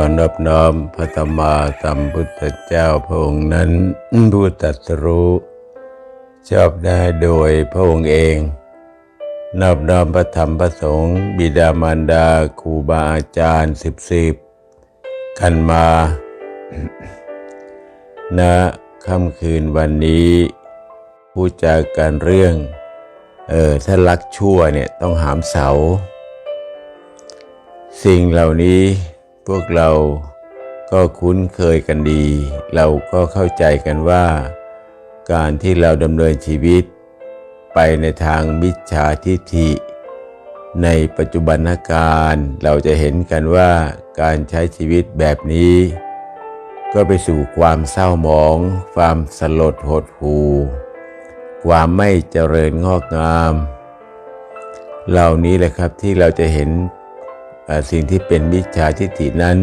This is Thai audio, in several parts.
อนอบน้อมพระธรรมาสัมพุทธเจ้าพระองค์นั้นผู้ตัสรู้ ชอบได้โดยพระองค์เอง นอบน้อมพระธรรมพระสงฆ์บิดามารดาครูบาอาจารย์สิบสิบกันมาณค่ำคืนวันนี้พูดจากการเรื่อง เออถ้ารักชั่วเนี่ยต้องหามเสา สิ่งเหล่านี้ พวกเราก็คุ้นเคยกันดี เราก็เข้าใจกันว่า การที่เราดำเนินชีวิต ไปในทางมิจฉาทิฏฐิ ในปัจจุบันการเราจะเห็นกันว่าการใช้ชีวิตแบบนี้ ก็ไปสู่ความเศร้าหมอง ความสลดหดหู่ความไม่เจริญงอกงาม เหล่านี้แหละครับที่เราจะเห็น สิ่งที่เป็นมิจฉาทิฏฐินั้น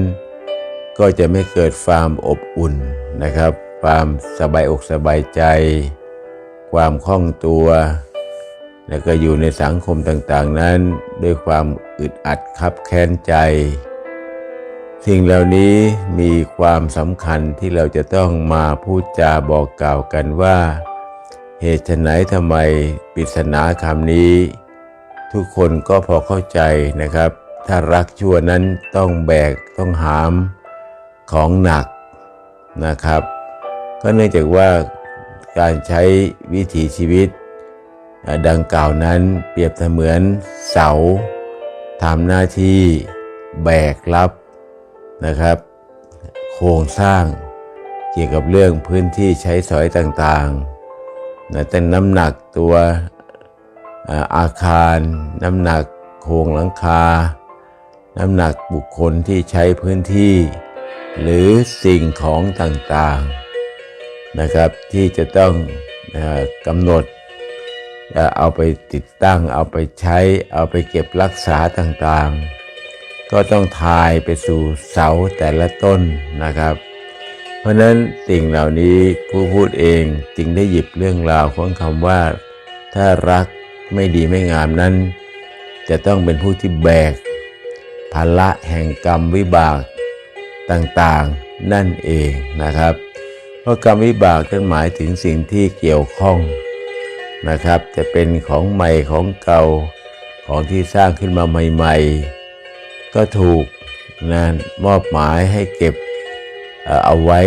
ก็จะไม่เกิดความอบอุ่นนะครับ ความสบายอกสบายใจ ความคล่องตัว แล้วก็อยู่ในสังคมต่างๆนั้น ด้วยความอึดอัดคับแค้นใจ สิ่งเหล่านี้มีความสำคัญที่เราจะต้องมาพูดจาบอกกล่าวกันว่า เหตุไฉนทำไมปริศนาคำนี้ ทุกคนก็พอเข้าใจนะครับ ถ้ารักชั่วนั้นต้องแบกต้องหามของหนักนะครับ ก็เนื่องจากว่าการใช้วิถีชีวิต ดังกล่าวนั้นเปรียบเสมือนเสาทำหน้าที่แบกรับนะครับ โครงสร้างเกี่ยวกับเรื่องพื้นที่ใช้สอยต่างๆนะแต่น้ำหนักตัวอาคาร น้ำหนักโครงหลังคา น้ำหนักบุคคลที่ใช้พื้นที่ หรือสิ่งของต่างๆนะครับ ที่จะต้องกำหนดเอาไปติดตั้ง เอาไปใช้ เอาไปเก็บรักษาต่างๆ ก็ต้องทายไปสู่เสาแต่ละต้นนะครับ เพราะฉะนั้นสิ่งเหล่านี้ผู้พูดเองจึงได้หยิบเรื่องราวของคำว่า ถ้ารักไม่ดีไม่งามนั้น จะต้องเป็นผู้ที่แบก ภาระแห่งกรรมวิบากต่างๆนั่นเองนะครับ เพราะกรรมวิบากนั้นหมายถึงสิ่งที่เกี่ยวข้องนะครับ จะเป็นของใหม่ของเก่าของที่สร้างขึ้นมาใหม่ ๆ ก็ถูกนะมอบหมายให้เก็บเอ่อเอาไว้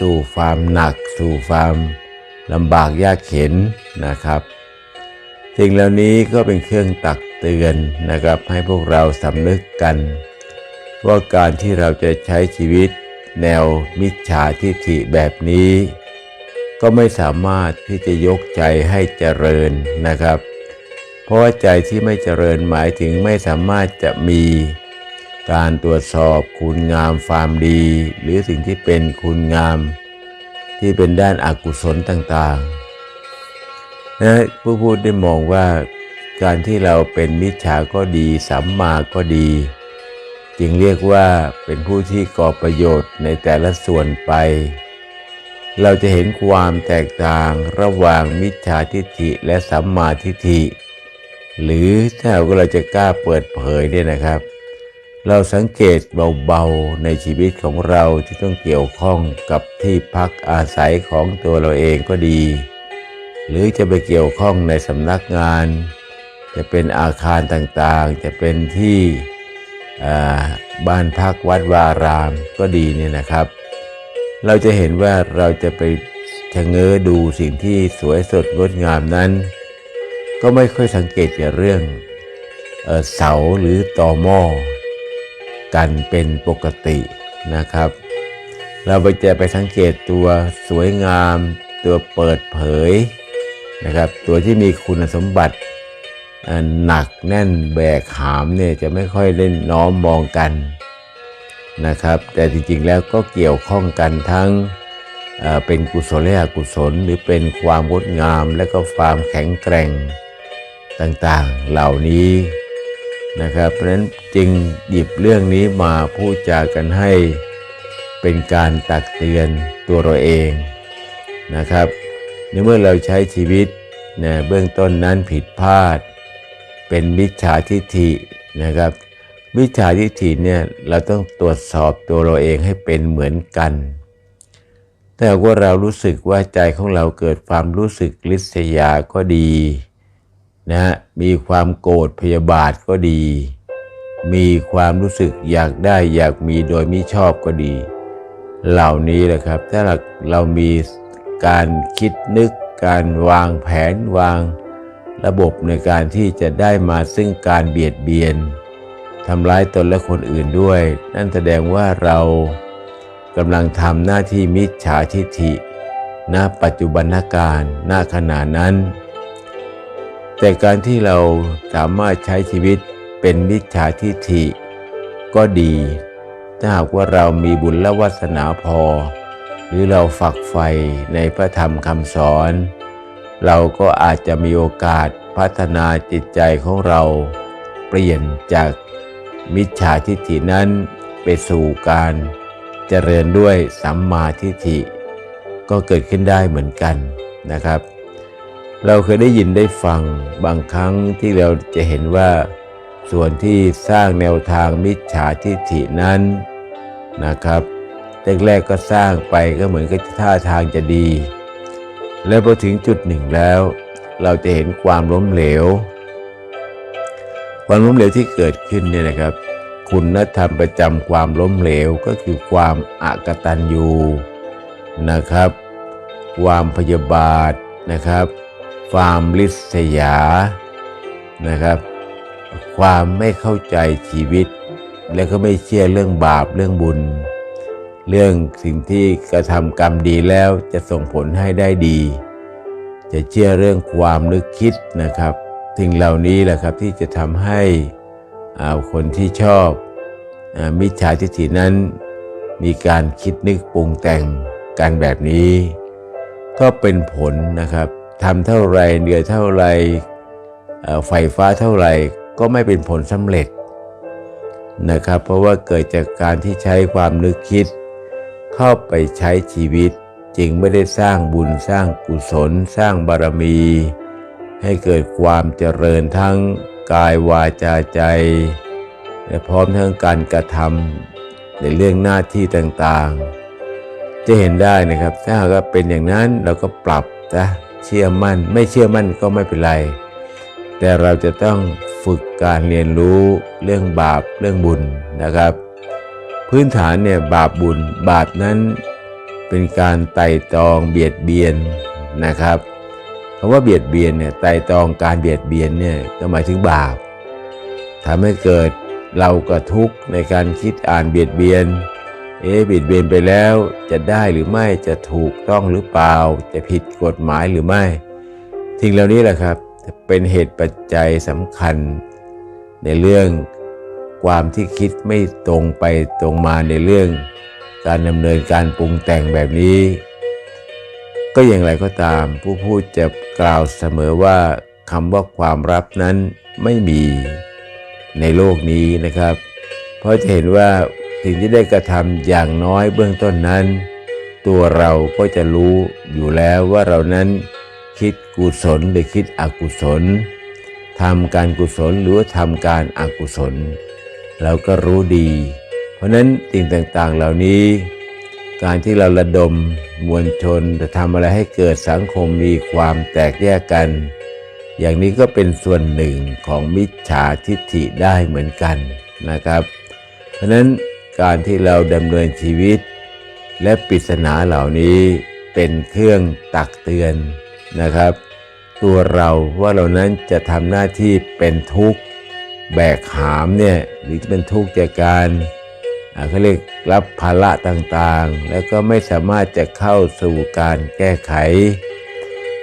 สู่ความหนัก สู่ความลำบากยากเข็นนะครับ สิ่งเหล่านี้ก็เป็นเครื่องตักเตือนนะครับให้พวกเราสำนึกกัน ว่าการที่เราจะใช้ชีวิตแนวมิจฉาทิฐิแบบนี้ ก็ไม่สามารถที่จะยกใจให้เจริญนะครับ เพราะว่าใจที่ไม่เจริญหมายถึงไม่สามารถจะมีการตรวจสอบคุณงามความดี หรือสิ่งที่เป็นคุณงาม ที่เป็นด้านอากุศลต่างๆ นะผู้พูดได้มองว่าการที่เราเป็นมิจฉาก็ดีสัมมาก็ดี จึงเรียกว่าเป็นผู้ที่ก่อประโยชน์ในแต่ละส่วนไป เราจะเห็นความแตกต่างระหว่างมิจฉาทิฏฐิและสัมมาทิฏฐิ หรือถ้าเราจะกล้าเปิดเผยเนี่ยนะครับ เราสังเกตเบาๆในชีวิตของเราที่ต้องเกี่ยวข้องกับที่พักอาศัยของตัวเราเองก็ดี หรือจะไปเกี่ยวข้องในสำนักงาน จะเป็นอาคารต่างๆ จะเป็นที่บ้านพักวัดวารามก็ดีเนี่ยนะครับ เราจะเห็นว่าเราจะไปชะเง้อดูสิ่งที่สวยสดงดงามนั้น ก็ไม่ค่อยสังเกตเกี่ยวเรื่องเอเสาหรือตอหม้อกันเป็นปกตินะครับ เราไปจะไปสังเกตตัวสวยงามตัวเปิดเผย นะครับตัวที่มีคุณสมบัติหนักแน่นแบกหามเนี่ยจะไม่ค่อยเล่นน้อมมองกันนะครับ แต่จริงๆแล้วก็เกี่ยวข้องกันทั้งเเป็นกุศลและอกุศล หรือเป็นความงดงามและก็ความแข็งแกร่งต่างๆเหล่านี้นะครับ เพราะฉะนั้นจึงหยิบเรื่องนี้มาพูดจากันให้เป็นการตักเตือนตัวเราเองนะครับ ในเมื่อเราใช้ชีวิตนะเบื้องต้นนั้นผิดพลาด เป็นมิจฉาทิฐินะครับเวิชาทิฏฐิเนี่ยเราต้องตรวจสอบตัวเราเองให้เป็นเหมือนกันถ้าหากว่าเรารู้สึกว่าใจของเราเกิดความรู้สึกลิษยาก็ดีนะฮะมีความโกรธพยาบาทก็ดี มีความรู้สึกอยากได้อยากมีโดยมิชอบก็ดี เหล่านี้แหละครับ ถ้าเรามี การคิดนึก การวางแผนวาง ระบบในการที่จะได้มาซึ่งการเบียดเบียนทำร้ายตนและคนอื่นด้วย นั่นแสดงว่าเรากำลังทำหน้าที่มิจฉาทิฐิณปัจจุบันการณขณะนั้น แต่การที่เราสามารถใช้ชีวิตเป็นมิจฉาทิฐิก็ดี ถ้าหากว่าเรามีบุญและวาสนาพอ หรือเราฝักใฝ่ในพระธรรมคำสอน เราก็อาจจะมีโอกาสพัฒนาจิตใจของเรา เปลี่ยนจากมิจฉาทิฏฐินั้นไปสู่การเจริญด้วยสัมมาทิฏฐิ ก็เกิดขึ้นได้เหมือนกันนะครับ เราเคยได้ยินได้ฟังบางครั้งที่เราจะเห็นว่าส่วนที่สร้างแนวทางมิจฉาทิฏฐินั้นนะครับ แรกๆก็สร้างไปก็เหมือนกับท่าทางจะดี แล้วพอถึงจุดหนึ่งแล้ว เราจะเห็นความล้มเหลว ความล้มเหลวที่เกิดขึ้นเนี่ยนะครับ คุณธรรมประจำความล้มเหลวก็คือความอากตัญญูนะครับ ความพยาบาทนะครับ ความลิษยานะครับ ความไม่เข้าใจชีวิต และก็ไม่เชื่อเรื่องบาปเรื่องบุญ เรื่องสิ่งที่กระทำกรรมดีแล้วจะส่งผลให้ได้ดี จะเชื่อเรื่องความนึกคิดนะครับสิ่งเหล่านี้แหละครับที่จะทำให้คนที่ชอบอมิจฉาทิฏฐินั้น มีการคิดนึกปรุงแต่งกันแบบนี้ ก็เป็นผลนะครับทำเท่าไรเหนื่อยเท่าไรไฟฟ้าเท่าไรก็ไม่เป็นผลสำเร็จนะครับ เพราะว่าเกิดจากการที่ใช้ความนึกคิด เข้าไปใช้ชีวิต จึงไม่ได้สร้างบุญสร้างกุศล สร้างบารมี ให้เกิดความเจริญทั้งกายวาจาใจ และพร้อมทั้งการกระทำในเรื่องหน้าที่ต่างๆ จะเห็นได้นะครับ ถ้าหากว่าเป็นอย่างนั้นเราก็ปรับนะเชื่อมั่น ไม่เชื่อมั่นก็ไม่เป็นไร แต่เราจะต้องฝึกการเรียนรู้เรื่องบาปเรื่องบุญนะครับ พื้นฐานเนี่ยบาปบุญบาปนั้นเป็นการไต่ตองเบียดเบียนนะครับคำว่าเบียดเบียนเนี่ยไต่ตองการเบียดเบียนเนี่ยก็หมายถึงบาปทำให้เกิดเราก็ทุกข์ในการคิดอ่านเบียดเบียน เอ๊ะเบียดเบียนไปแล้วจะได้หรือไม่จะถูกต้องหรือเปล่า จะผิดกฎหมายหรือไม่สิ่งเหล่านี้แหละครับ เป็นเหตุปัจจัยสำคัญในเรื่อง ความที่คิดไม่ตรงไปตรงมาในเรื่อง การดำเนินการปรุงแต่งแบบนี้ ก็อย่างไรก็ตาม ผู้พูดจะกล่าวเสมอว่าคำว่าความรับนั้นไม่มีในโลกนี้นะครับ เพราะจะเห็นว่าสิ่งที่ได้กระทำอย่างน้อยเบื้องต้นนั้น ตัวเราก็จะรู้อยู่แล้วว่าเรานั้นคิดกุศลหรือคิดอกุศลทำการกุศลหรือว่าทำการอกุศล เราก็รู้ดี เพราะนั้นสิ่งต่างๆเหล่านี้ การที่เราระดมมวลชนจะทำอะไรให้เกิดสังคมมีความแตกแยกกัน อย่างนี้ก็เป็นส่วนหนึ่งของมิจฉาทิฏฐิได้เหมือนกันนะครับ เพราะนั้นการที่เราดำเนินชีวิต และปริศนาเหล่านี้เป็นเครื่องตักเตือนนะครับ ตัวเราว่าเรานั้นจะทำหน้าที่เป็นทุกข์ แบกหามเนี่ยหรือเป็นทุกข์จากการเขาเรียกรับภาระต่างๆ แล้วก็ไม่สามารถจะเข้าสู่การแก้ไข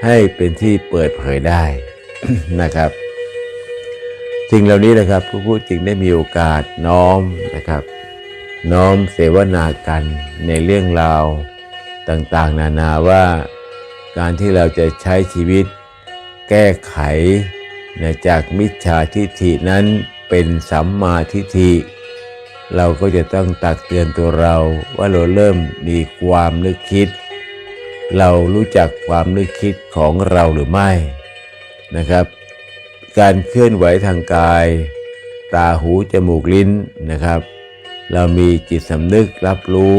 ให้เป็นที่เปิดเผยได้นะครับสิ่งเหล่านี้นะครับผู้พูดจริงได้มีโอกาสน้อมนะครับ น้อมเสวนากันในเรื่องราวต่างๆ นานาว่าการที่เราจะใช้ชีวิตแก้ไข จากมิจฉาทิฏฐินั้นเป็นสัมมาทิฏฐิ เราก็จะต้องตักเตือนตัวเราว่าเราเริ่มมีความนึกคิด เรารู้จักความนึกคิดของเราหรือไม่นะครับ การเคลื่อนไหวทางกาย ตาหูจมูกลิ้นนะครับ เรามีจิตสำนึกรับรู้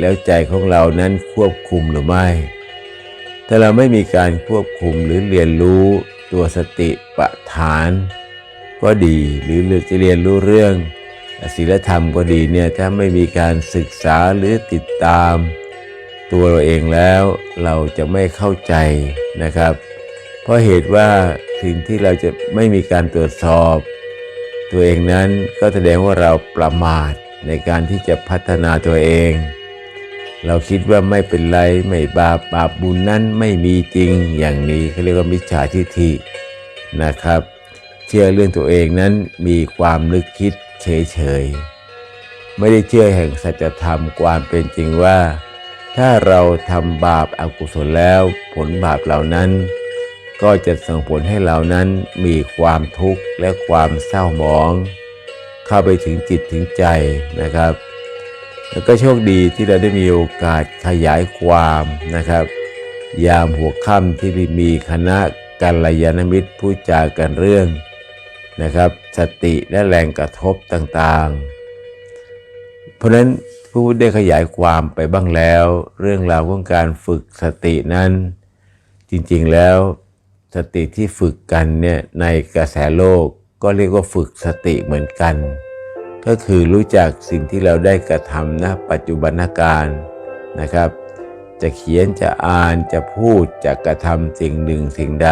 แล้วใจของเรานั้นควบคุมหรือไม่ ถ้าเราไม่มีการควบคุมหรือเรียนรู้ ตัวสติปฐาน ก็ดีหรือจะเรียนรู้เรื่องศีลธรรมก็ดีเนี่ยถ้าไม่มีการศึกษาหรือติดตาม ตัวเราเองแล้วเราจะไม่เข้าใจนะครับ เพราะเหตุว่าสิ่งที่เราจะไม่มีการตรวจสอบ ตัวเองนั้นก็แสดงว่าเราประมาทในการที่จะพัฒนาตัวเอง เราคิดว่าไม่เป็นไรไม่บาปบาปบุญนั้นไม่มีจริงอย่างนี้เขาเรียกว่ามิจฉาทิฏฐินะครับ เชื่อเรื่องตัวเองนั้นมีความนึกคิดเฉยๆไม่ได้เชื่อแห่งสัจธรรมความเป็นจริงว่า ถ้าเราทำบาปอากุศลแล้ว ผลบาปเหล่านั้น ก็จะส่งผลให้เรานั้นมีความทุกข์และความเศร้าหมอง เข้าไปถึงจิตถึงใจนะครับ แล้วก็โชคดีที่เราได้มีโอกาสขยายความนะครับ ยามหัวค่ำที่มีคณะกัลยาณมิตรผู้จากันเรื่องนะครับ สติและแรงกระทบต่างๆ เพราะฉะนั้นผู้ได้ขยายความไปบ้างแล้ว เรื่องราวของการฝึกสตินั้น จริงๆแล้วสติที่ฝึกกันเนี่ยในกระแสโลกก็เรียกว่าฝึกสติเหมือนกัน ก็คือรู้จักสิ่งที่เราได้กระทำณปัจจุบันการนะครับ จะเขียนจะอ่านจะพูดจะกระทำสิ่งหนึ่งสิ่งใด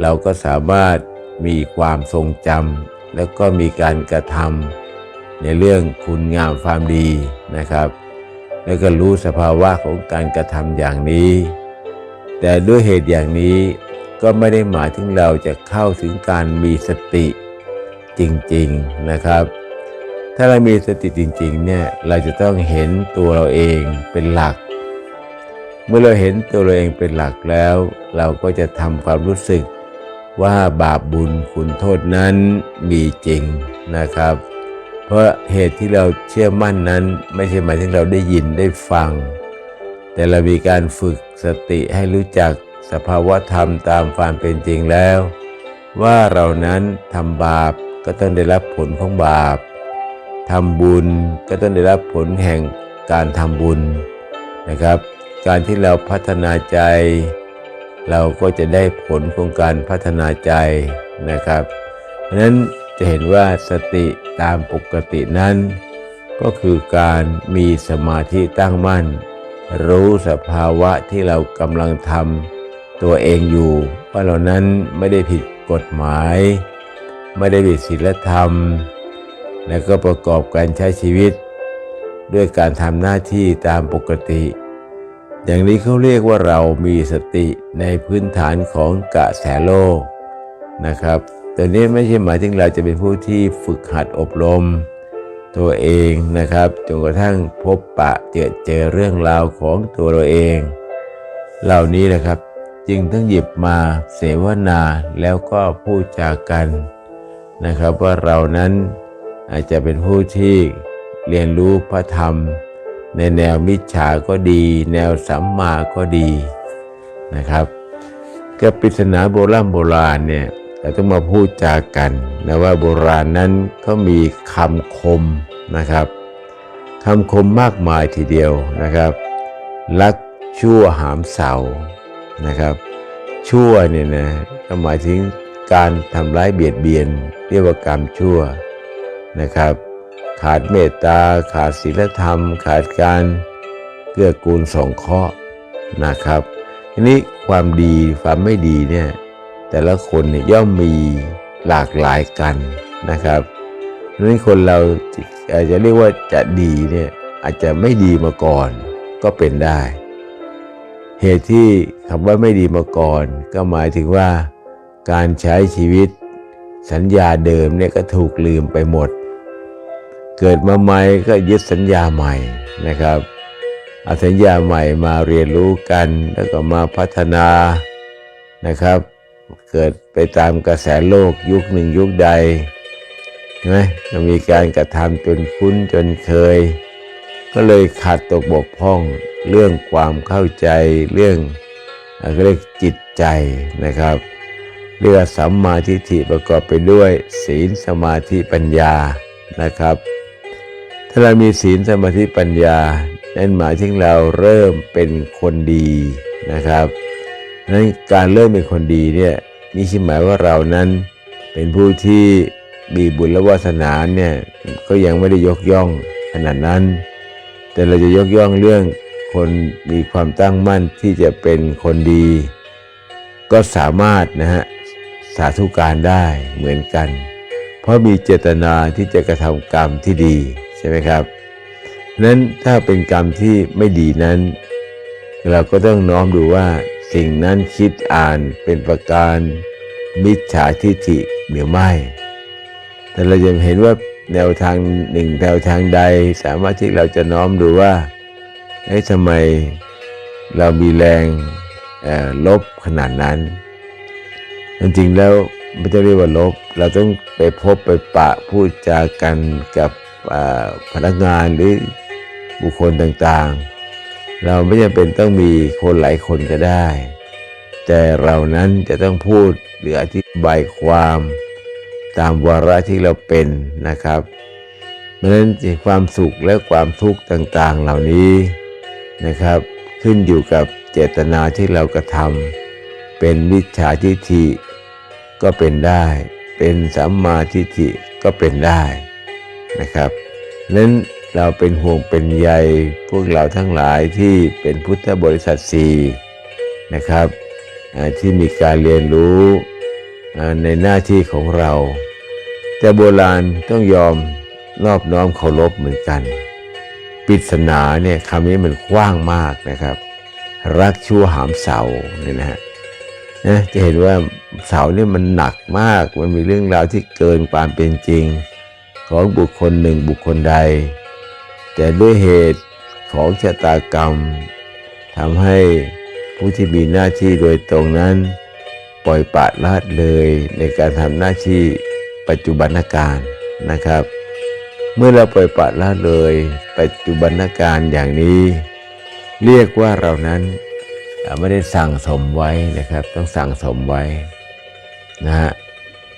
เราก็สามารถมีความทรงจำแล้วก็มีการกระทำในเรื่องคุณงามความดีนะครับ แล้วก็รู้สภาวะของการกระทำอย่างนี้ แต่ด้วยเหตุอย่างนี้ก็ไม่ได้หมายถึงเราจะเข้าถึงการมีสติจริงๆนะครับ ถ้าเรามีสติจริงๆเนี่ยเราจะต้องเห็นตัวเราเองเป็นหลัก เมื่อเราเห็นตัวเราเองเป็นหลักแล้ว เราก็จะทำความรู้สึกว่าบาปบุญคุณโทษนั้นมีจริงนะครับ เพราะเหตุที่เราเชื่อมั่นนั้น ไม่ใช่หมายถึงเราได้ยินได้ฟัง แต่เรามีการฝึกสติให้รู้จักสภาวะธรรมตามความเป็นจริงแล้ว ว่าเรานั้นทำบาปก็ต้องได้รับผลของบาป ทำบุญก็ต้องได้รับผลแห่งการทำบุญนะครับ การที่เราพัฒนาใจ เราก็จะได้ผลของการพัฒนาใจนะครับเพราะนั้นจะเห็นว่าสติตามปกตินั้น ก็คือการมีสมาธิตั้งมั่น รู้สภาวะที่เรากำลังทำตัวเองอยู่ว่าเรานั้นไม่ได้ผิดกฎหมาย ไม่ได้ผิดศีลธรรม และก็ประกอบการใช้ชีวิต ด้วยการทำหน้าที่ตามปกติ อย่างนี้เขาเรียกว่าเรามีสติในพื้นฐานของกะแสโลกนะครับแต่นี้ไม่ใช่หมายถึงเราจะเป็นผู้ที่ฝึกหัดอบรม ตัวเองนะครับจนกระทั่งพบปะเจอเจอเรื่องราวของตัวเราเอง เหล่านี้นะครับจึงต้องหยิบมาเสวนาแล้วก็พูดจากันนะครับว่าเรานั้น อาจจะเป็นผู้ที่เรียนรู้พระธรรม ในแนวมิจฉาก็ดี แนวสัมมาก็ดีนะครับก็ปริศนาโบราณโบราณเนี่ยเราต้องมาพูดจากันนะว่าโบราณนั้นเขามีคำคมนะครับคำคมมากมายทีเดียวนะครับรักชั่วหามเสานะครับ ชั่วเนี่ยนะหมายถึงการทำร้ายเบียดเบียน เรียกว่ากรรมชั่ว นะครับ ขาดเมตตา ขาดศีลธรรม ขาดการเกื้อกูลสงเคราะห์นะครับทีนี้ความดีความไม่ดีเนี่ยแต่ละคนเนี่ยย่อมมีหลากหลายกันนะครับดังนั้นคนเราอาจจะเรียกว่าจะดีเนี่ยอาจจะไม่ดีมาก่อนก็เป็นได้ เหตุที่คำว่าไม่ดีมาก่อน ก็หมายถึงว่าการใช้ชีวิตสัญญาเดิมเนี่ยก็ถูกลืมไปหมด เกิดมาใหม่ก็ยึดสัญญาใหม่นะครับเอาสัญญาใหม่มาเรียนรู้กันแล้วก็มาพัฒนานะครับ เกิดไปตามกระแสโลกยุคหนึ่งยุคใดใช่ไหมก็มีการกระทำจนคุ้นจนเคย ก็เลยขาดตกบกพร่องเรื่องความเข้าใจเรื่องอะไรเรียกจิตใจนะครับเรียกว่าสัมมาทิฏฐิประกอบไปด้วย ศีลสมาธิปัญญานะครับ ถ้าเรามีศีลสมาธิปัญญา นั่นหมายถึงเราเริ่มเป็นคนดีนะครับนั้นการเริ่มเป็นคนดีเนี่ยนี่ใช่หมายว่าเรานั้นเป็นผู้ที่มีบุญและวาสนาเนี่ยก็ยังไม่ได้ยกย่องขนาดนั้น แต่เราจะยกย่องเรื่องคนมีความตั้งมั่นที่จะเป็นคนดี ก็สามารถนะฮะสาธุการได้เหมือนกัน เพราะมีเจตนาที่จะกระทำกรรมที่ดี ใช่ไหมครับนั้นถ้าเป็นกรรมที่ไม่ดีนั้น เราก็ต้องน้อมดูว่าสิ่งนั้นคิดอ่านเป็นประการมิจฉาทิฏฐิหรือไม่ แต่เราจะเห็นว่าแนวทางหนึ่งแนวทางใดสามารถที่เราจะน้อมดูว่าเอ้ทำไมเรามีแรงลบขนาดนั้น จริงๆแล้วไม่ต้องเรียกว่าลบ เราต้องไปพบไปปะพูดจากันกับ พนักงานหรือบุคคลต่างๆ เราไม่จำเป็นต้องมีคนหลายคนก็ได้ แต่เรานั้นจะต้องพูดหรืออธิบายความตามวาระที่เราเป็นนะครับเพราะฉะนั้นความสุขและความทุกข์ต่างๆ เหล่านี้นะครับ ขึ้นอยู่กับเจตนาที่เรากระทำเป็นมิจฉาทิฏฐิก็เป็นได้ เป็นสัมมาทิฏฐิก็เป็นได้ นะครับนั้นเราเป็นห่วงเป็นใยพวกเราทั้งหลายที่เป็นพุทธบริษัทสี่นะครับที่มีการเรียนรู้ในหน้าที่ของเรา แต่โบราณต้องยอมนอบน้อมเคารพเหมือนกันปริศนาเนี่ยคำนี้มันกว้างมากนะครับ รักชั่วหามเสาเนี่ยนะฮะนะจะเห็นว่าเสาเนี่ยมันหนักมากมันมีเรื่องราวที่เกินความเป็นจริง ของบุคคลหนึ่งบุคคลใด แต่ด้วยเหตุของชะตากรรมทำให้ผู้ที่มีหน้าที่โดยตรงนั้น ปล่อยปะละเลยในการทำหน้าที่ปัจจุบันการนะครับ เมื่อเราปล่อยปะละเลย ปัจจุบันการอย่างนี้ เรียกว่าเรานั้นไม่ได้สั่งสมไว้นะครับ ต้องสั่งสมไว้นะฮะ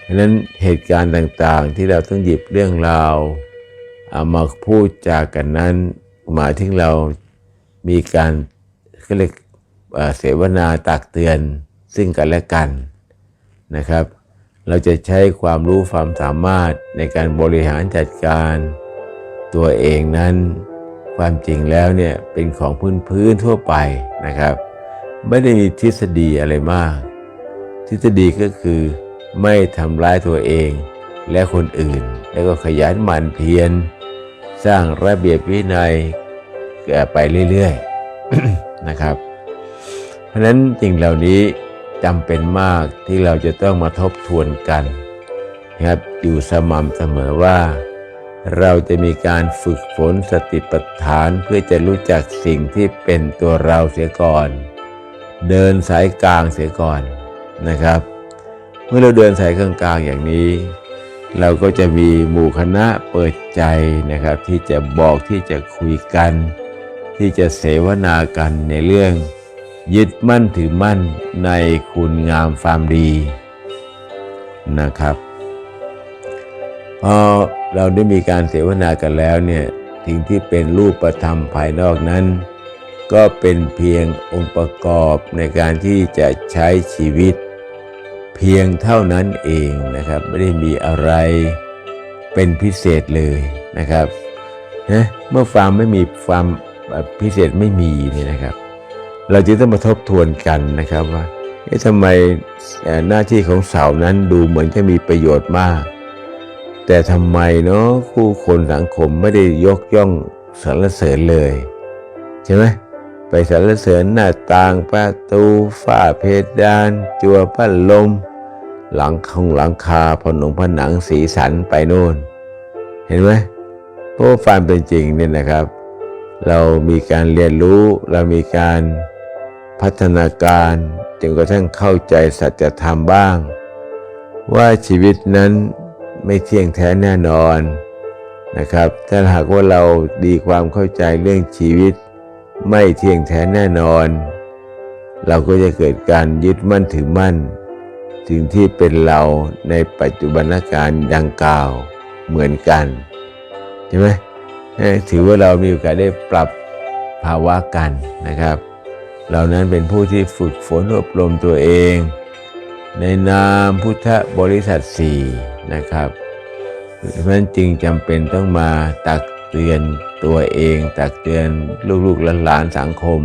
เพราะนั้นเหตุการณ์ต่างๆ ที่เราต้องหยิบเรื่องราวเอามาพูดจากันนั้น หมายถึงเรามีการเรียกเสวนาตักเตือนซึ่งกันและกันนะครับ เราจะใช้ความรู้ความสามารถในการบริหารจัดการ ตัวเองนั้น ความจริงแล้วเนี่ยเป็นของพื้นพื้นทั่วไปนะครับ ไม่ได้มีทฤษฎีอะไรมาก ทฤษฎีก็คือ ไม่ทำร้ายตัวเองและคนอื่น แล้วก็ขยันหมั่นเพียรสร้างระเบียบวินัยไปเรื่อยๆนะครับ เพราะนั้นสิ่งเหล่านี้จำเป็นมากที่เราจะต้องมาทบทวนกันนะครับอยู่สม่ำเสมอว่า เราจะมีการฝึกฝนสติปัฏฐานเพื่อจะรู้จักสิ่งที่เป็นตัวเราเสียก่อน เดินสายกลางเสียก่อนนะครับ มื่อเราเดินสายกลางๆอย่างนี้ เราก็จะมีหมู่คณะเปิดใจนะครับ ที่จะบอกที่จะคุยกัน ที่จะเสวนากันในเรื่อง ยึดมั่นถือมั่นในคุณงามความดีนะครับพอเราได้มีการเสวนากันแล้วเนี่ยสิ่งที่เป็นรูปธรรมภายนอกนั้น ก็เป็นเพียงองค์ประกอบในการที่จะใช้ชีวิต พียงเท่านั้นเองนะครับ ไม่ได้มีอะไรเป็นพิเศษเลยนะครับนะเมื่อความไม่มีความพิเศษไม่มีเนี่ยนะครับ เราจึงต้องมาทบทวนกันนะครับว่าทำไมหน้าที่ของเสานั้นดูเหมือนจะมีประโยชน์มาก แต่ทำไมเนาะคู่คนสังคมไม่ได้ยกย่องสรรเสริญเลยใช่ไหมไปสรรเสริญหน้าต่างประตูฝ้าเพดาน จัวพัดลม หลังคงหลังคาผนงผนังสีสันไปโน่น เห็นไหมเพราะความเป็นจริงเนี่ยนะครับ เรามีการเรียนรู้เรามีการพัฒนาการจนกระทั่งเข้าใจสัจธรรมบ้าง ว่าชีวิตนั้นไม่เที่ยงแท้แน่นอนนะครับ ถ้าหากว่าเราดีความเข้าใจเรื่องชีวิต ไม่เที่ยงแท้แน่นอน เราก็จะเกิดการยึดมั่นถือมั่น สิ่งที่เป็นเราในปัจจุบันการดังกล่าวเหมือนกันใช่ไหมถือว่าเรามีโอกาสได้ปรับภาวะกันนะครับ เรานั้นเป็นผู้ที่ฝึกฝนอบรมตัวเอง ในนามพุทธบริษัทสี่นะครับเพราะฉะนั้นจึงจำเป็นต้องมาตักเตือนตัวเอง ตักเตือนลูกๆหลานๆสังคม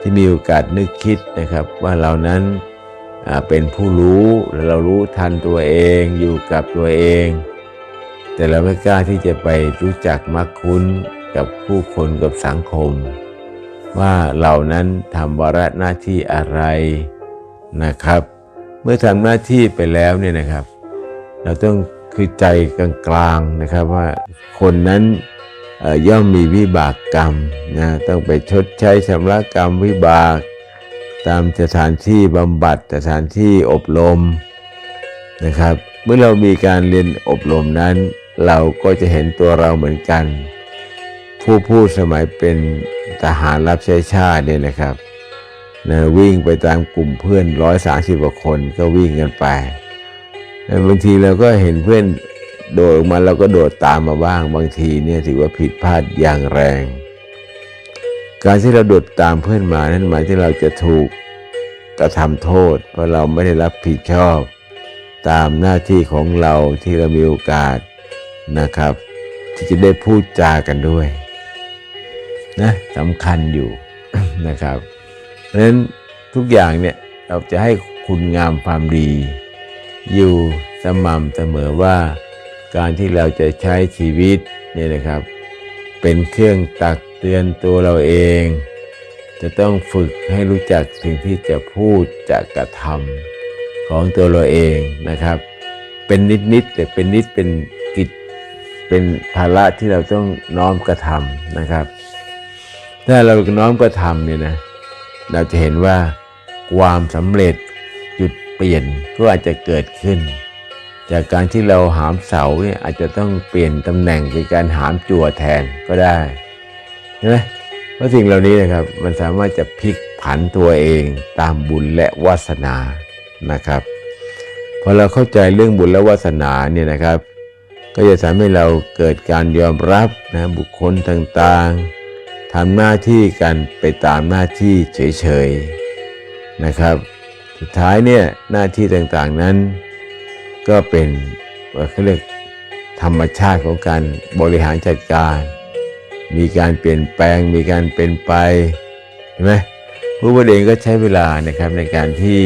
ที่มีโอกาสนึกคิดนะครับว่าเรานั้น เป็นผู้รู้เรารู้ทันตัวเองอยู่กับตัวเอง แต่เราไม่กล้าที่จะไปรู้จักมักคุ้นกับผู้คนกับสังคม ว่าเรานั้นทำวาระหน้าที่อะไรนะครับ เมื่อทำหน้าที่ไปแล้วเนี่ยนะครับ เราต้องคือใจกลางๆนะครับว่าคนนั้นย่อมมีวิบากกรรมนะต้องไปชดใช้ชำระกรรมวิบาก ตามสถานที่บำบัดสถานที่อบรมนะครับ เมื่อเรามีการเรียนอบรมนั้น เราก็จะเห็นตัวเราเหมือนกัน ผู้พูดสมัยเป็นทหารรับใช้ชาติเนี่ยนะครับนะวิ่งไปตามกลุ่มเพื่อนร้อยสาสิบกว่าคนก็วิ่งกันไปแต่บางทีเราก็เห็นเพื่อนโดดออกมาเราก็โดดตามมาบ้าง บางทีเนี่ยถือว่าผิดพลาดอย่างแรง การที่เราโดดตามเพื่อนมานั้นหมายที่เราจะถูกกระทำโทษ เพราะเราไม่ได้รับผิดชอบ ตามหน้าที่ของเราที่เรามีโอกาสนะครับ ที่จะได้พูดจากันด้วยนะสำคัญอยู่นะครับ เพราะฉะนั้นทุกอย่างเนี่ยเราจะให้คุณงามความดี อยู่สม่ำเสมอว่า การที่เราจะใช้ชีวิตเนี่ยนะครับ เป็นเครื่องตัก ตือนตัวเราเอง จะต้องฝึกให้รู้จักสิ่งที่จะพูดจะกระทำของตัวเราเองนะครับ เป็นนิดนิดๆแต่เป็นนิดเป็นกิจเป็นภาระที่เราต้องน้อมกระทำนะครับ ถ้าเราน้อมกระทำเนี่ยนะเราจะเห็นว่าความสำเร็จจุดเปลี่ยนก็อาจจะเกิดขึ้น จากการที่เราหามเสาเนี่ยอาจจะต้องเปลี่ยนตำแหน่งเป็นการหามจั่วแทนก็ได้ ช่ไหมเพราะสิ่งเหล่านี้นะครับ มันสามารถจะพลิกผันตัวเองตามบุญและวาสนานะครับพอเราเข้าใจเรื่องบุญและวาสนาเนี่ยนะครับ ก็จะทำให้เราเกิดการยอมรับนะบุคคลต่างๆทำหน้าที่กันไปตามหน้าที่เฉยๆนะครับ สุดท้ายเนี่ยหน้าที่ต่างๆนั้น ก็เป็นเขาเรียกธรรมชาติของการบริหารจัดการ มีการเปลี่ยนแปลง มีการเป็นไปเห็นไหมผู้บริเองก็ใช้เวลานะครับในการที่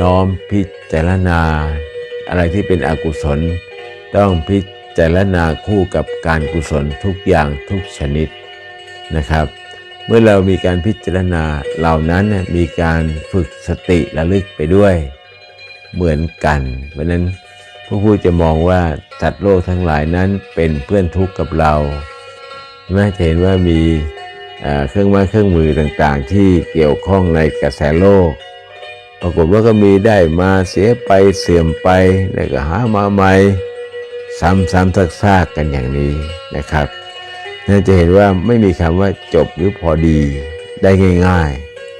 น้อมพิจารณา อะไรที่เป็นอกุศล ต้องพิจารณาคู่กับการกุศลทุกอย่างทุกชนิดนะครับ เมื่อเรามีการพิจารณาเหล่านั้นเนี่ยมีการฝึกสติระลึกไปด้วยเหมือนกัน เพราะฉะนั้นผู้พูดจะมองว่าสัตว์โลกทั้งหลายนั้นเป็นเพื่อนทุกข์กับเรา ใช่ไหมจะเห็นว่ามีเครื่องไม้เครื่องมือต่างๆ ที่เกี่ยวข้องในกระแสโลก ปรากฏว่าก็มีได้มาเสียไปเสื่อมไปแล้วก็หามาใหม่ ซ้ำๆซากๆกันอย่างนี้นะครับนั่นจะเห็นว่าไม่มีคำว่าจบหรือพอดีได้ง่าย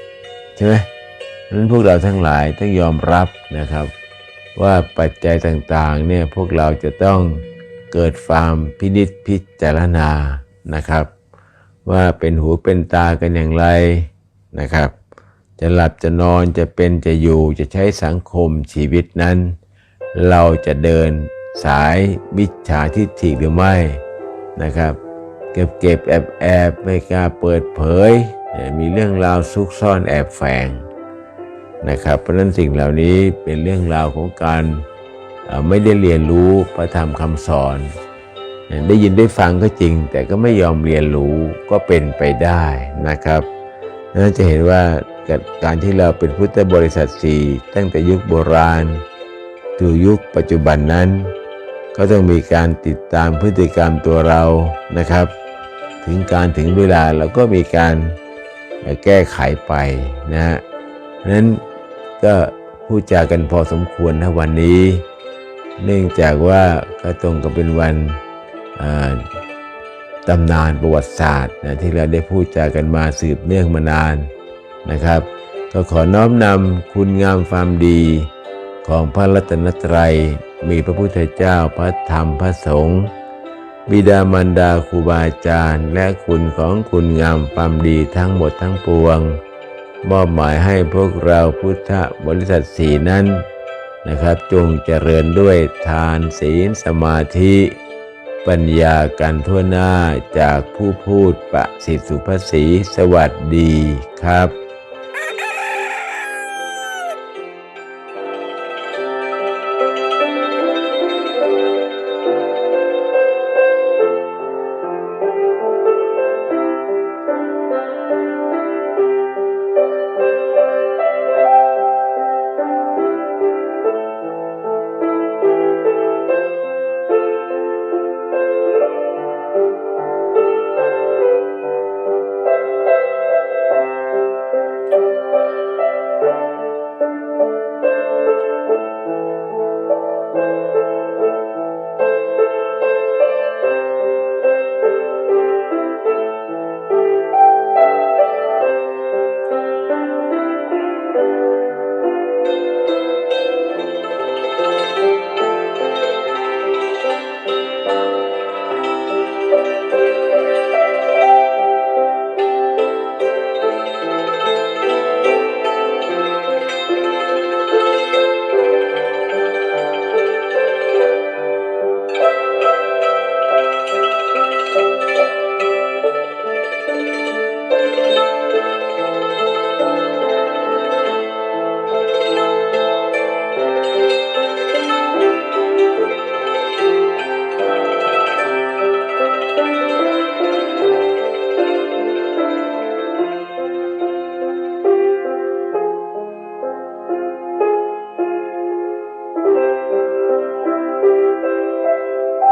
ๆ ใช่ไหมดังนั้นพวกเราทั้งหลายต้องยอมรับนะครับ ว่าปัจจัยต่างๆเนี่ยพวกเราจะต้องเกิดความพินิจพิจารณา นะครับ ว่าเป็นหูเป็นตากันอย่างไรนะครับ จะหลับจะนอนจะเป็นจะอยู่จะใช้สังคมชีวิตนั้น เราจะเดินสายมิจฉาทิฏฐิหรือไม่นะครับ เก็บเก็บแอบแอบไม่กล้าเปิดเผย มีเรื่องราวซุกซ่อนแอบแฝงนะครับเพราะนั้นสิ่งเหล่านี้เป็นเรื่องราวของการไม่ได้เรียนรู้พระธรรมคำสอน ได้ยินได้ฟังก็จริง แต่ก็ไม่ยอมเรียนรู้ก็เป็นไปได้นะครับนั่นจะเห็นว่าการที่เราเป็นพุทธบริษัทสี่ตั้งแต่ยุคโบราณถึงยุคปัจจุบันนั้น ก็ต้องมีการติดตามพฤติกรรมตัวเรานะครับ ถึงการถึงเวลาเราก็มีการแก้ไขไปนะฮะนั้นก็พูดจากันพอสมควรนะวันนี้ เนื่องจากว่าก็ตรงกับเป็นวัน ตำนานประวัติศาสตร์นะที่เราได้พูดจากันมาสืบเนื่องมานานนะครับ ก็ขอน้อมนำคุณงามความดีของพระรัตนตรัย มีพระพุทธเจ้าพระธรรมพระสงฆ์บิดามารดาครูบาอาจารย์ และคุณของคุณงามความดีทั้งหมดทั้งปวง มอบหมายให้พวกเราพุทธบริษัทสีนั้นนะครับ จงเจริญด้วยทานศีลสมาธิ ปัญญากันทั่วหน้าจากผู้พูดประสิทธิสุภาษีสวัสดีครับ